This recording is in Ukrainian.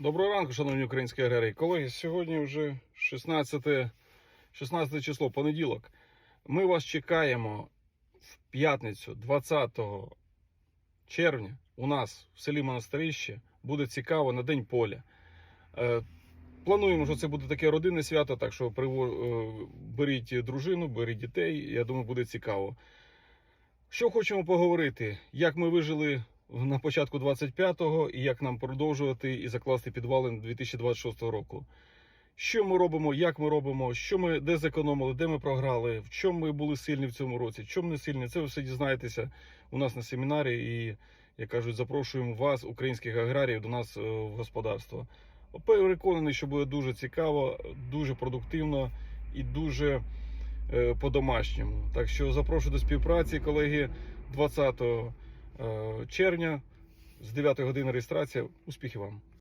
Доброго ранку, шановні українські аграрії. Колеги, сьогодні вже 16, 16 число, понеділок. Ми вас чекаємо в п'ятницю, 20 червня. У нас в селі Монастирище буде цікаво на День поля. Е, Плануємо, що це буде таке родинне свято, так що е, беріть дружину, беріть дітей. Я думаю, буде цікаво. Що хочемо поговорити? Як ми вижили на початку 25-го і як нам продовжувати і закласти підвали 2026 року. Що ми робимо, як ми робимо, що ми де зекономили, де ми програли, в чому ми були сильні в цьому році, в чому не сильні. Це ви все дізнаєтеся у нас на семінарі. І, як кажуть, запрошуємо вас, українських аграріїв, до нас е, в господарство. Переконаний, що буде дуже цікаво, дуже продуктивно і дуже е, по-домашньому. Так що запрошую до співпраці, колеги, 20 е, червня з 9 години реєстрація. Успіхів вам!